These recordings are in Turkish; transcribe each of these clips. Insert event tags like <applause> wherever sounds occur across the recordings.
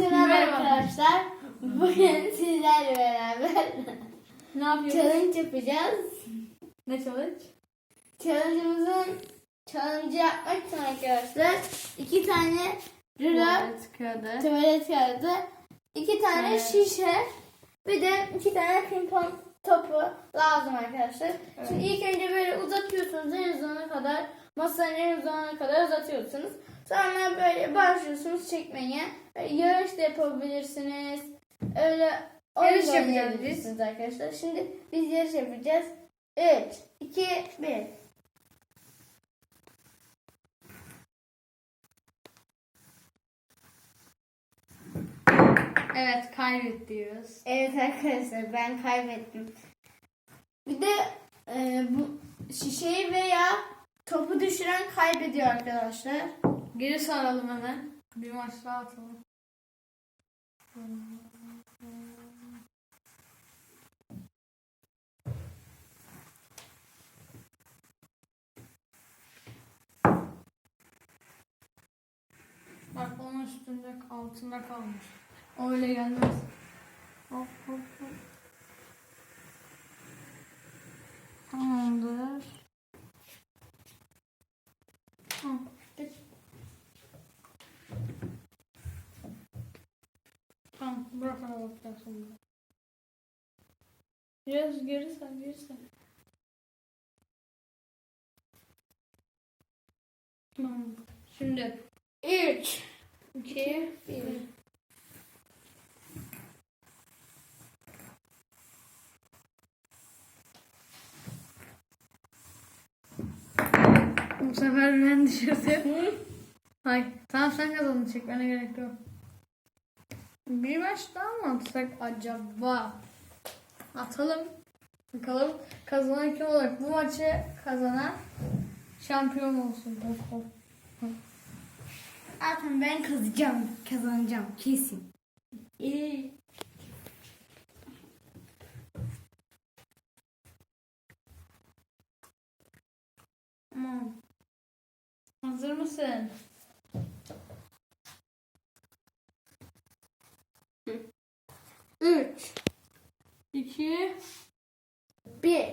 merhaba Merhaba. arkadaşlar. Bugün sizlerle beraber Ne yapıyoruz? challenge yapacağız. Ne challenge? Challenge'ımızın challenge yapmak için arkadaşlar iki tane rulo, kağıdı. tuvalet kağıdı, iki tane Evet. şişe, bir de iki tane pimpon topu lazım arkadaşlar. Evet. Şimdi ilk önce böyle uzatıyorsunuz en uzana kadar, masanın en uzana kadar uzatıyorsunuz. Sonra böyle başlıyorsunuz çekmeye. Böyle yarış da yapabilirsiniz. Öyle Yarış yapacağız oynayabilirsiniz arkadaşlar. Şimdi biz yarış yapacağız. 3, 2, 1. Evet kaybet diyoruz. Evet arkadaşlar ben kaybettim. Bir de e, bu şişeyi veya topu düşüren kaybediyor arkadaşlar. Geri saralım hemen. Bir maç daha atalım. Bak onun üstünde altında kalmış. Öyle gelmez. Hop hop hop. Tamam bırak ona bakacaksın bunu. Biraz geri sar geri sar. Tamam. Şimdi 3, 2 1. Bu sefer ben düşürdüm. Hayır. Tamam sen kazandın çekmene gerek yok. Bir maç daha mı atsak acaba? Atalım. Bakalım kazanan kim olacak? Bu maçı kazanan şampiyon olsun. Zaten ben kazanacağım, kazanacağım kesin. İyi. Tamam. Hazır mısın? Üç, İki. bir.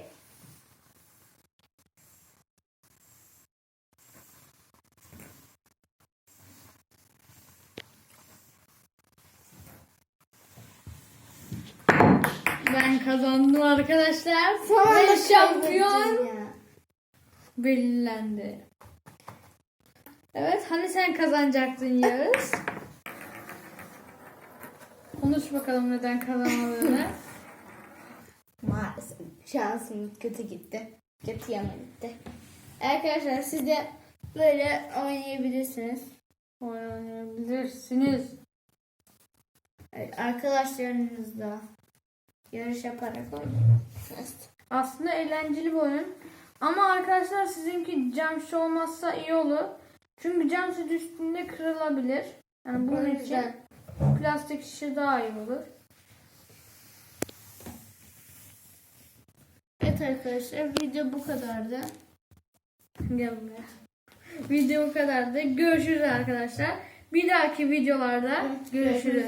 Ben kazandım arkadaşlar. Sonra Ve şampiyon belirlendi. Evet hani sen kazanacaktın Yağız? Konuş bakalım neden kazanamadığını. <laughs> Maalesef şansım kötü gitti. Kötü yana gitti. Arkadaşlar siz de böyle oynayabilirsiniz. Oynayabilirsiniz. Evet, Arkadaşlarınızla yarış yaparak oynayabilirsiniz. Aslında eğlenceli bir oyun. Ama arkadaşlar sizinki cam şişe olmazsa iyi olur. Çünkü cam şişe üstünde kırılabilir. Yani bunun için plastik şişe daha iyi olur. Evet arkadaşlar video bu kadardı. Gel buraya. Video bu kadardı. Görüşürüz arkadaşlar. Bir dahaki videolarda görüşürüz.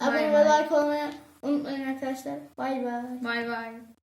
Abone ve like olmayı unutmayın arkadaşlar. Bay bay. Bay bay.